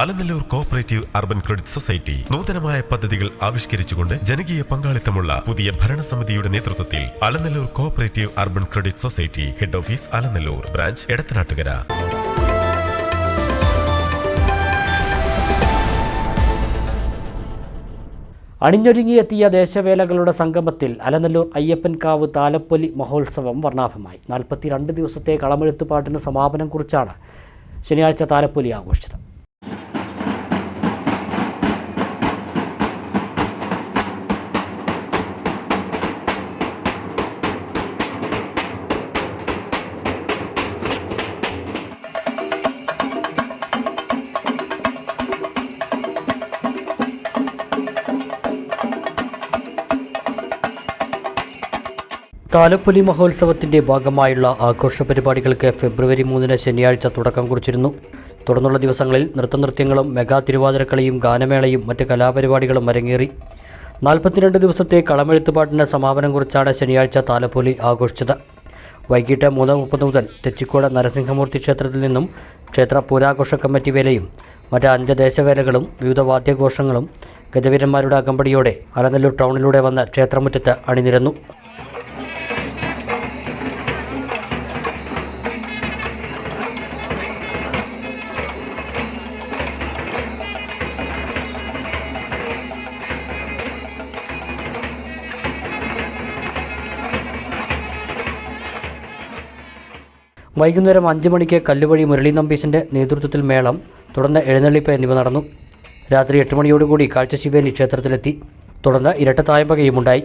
Alanallur cooperative urban credit society നൂതനമായ പദ്ധതികൾ ആവിഷ്കരിച്ചുകൊണ്ട് ജനകീയ പങ്കാളിത്തമുള്ള പുതിയ ഭരണസമിതിയുടെ നേതൃത്വത്തിൽ Alanallur cooperative urban credit society head office Alanallur branch Edathanattukara. അണിഞ്ഞൊരുങ്ങിയെത്തിയ ദേശവേലകളുടെ സംഗമത്തിൽ അലനല്ലൂർ അയ്യപ്പൻകാവ് താലപ്പൊലി മഹോത്സവം വർണാഭമായി. നാൽപ്പത്തിരണ്ട് ദിവസത്തെ കളമെഴുത്തുപാട്ടിന് സമാപനം കുറിച്ചാണ് ശനിയാഴ്ച താലപ്പൊലി ആഘോഷിച്ചത്. താലപ്പൊലി മഹോത്സവത്തിന്റെ ഭാഗമായുള്ള ആഘോഷ പരിപാടികൾക്ക് ഫെബ്രുവരി മൂന്നിന് ശനിയാഴ്ച തുടക്കം കുറിച്ചിരുന്നു. തുടർന്നുള്ള ദിവസങ്ങളിൽ നൃത്തനൃത്യങ്ങളും മെഗാ തിരുവാതിരക്കളിയും ഗാനമേളയും മറ്റ് കലാപരിപാടികളും അരങ്ങേറി. നാൽപ്പത്തിരണ്ട് ദിവസത്തെ കളമെഴുത്തുപാട്ടിന് സമാപനം കുറിച്ചാണ് ശനിയാഴ്ച താലപ്പൊലി ആഘോഷിച്ചത്. വൈകിട്ട് മൂന്ന് മുപ്പത് മുതൽ തെച്ചിക്കോട് നരസിംഹമൂർത്തി ക്ഷേത്രത്തിൽ നിന്നും ക്ഷേത്ര പൂരാഘോഷ കമ്മിറ്റി വേലയും മറ്റ് അഞ്ച് ദേശവേലകളും വിവിധ വാദ്യഘോഷങ്ങളും ഗജവീരന്മാരുടെ അകമ്പടിയോടെ അലനല്ലൂർ ടൗണിലൂടെ വന്ന് ക്ഷേത്രമുറ്റത്ത് അണിനിരന്നു. വൈകുന്നേരം അഞ്ച് മണിക്ക് കല്ലുവഴി മുരളി നമ്പീസിന്റെ നേതൃത്വത്തിൽ മേളം തുടർന്ന് എഴുന്നള്ളിപ്പ് എന്നിവ നടന്നു. രാത്രി എട്ട് മണിയോടുകൂടി കാഴ്ചശിവേലി ക്ഷേത്രത്തിലെത്തി. തുടർന്ന് ഇരട്ടത്തായമ്പകയുമുണ്ടായി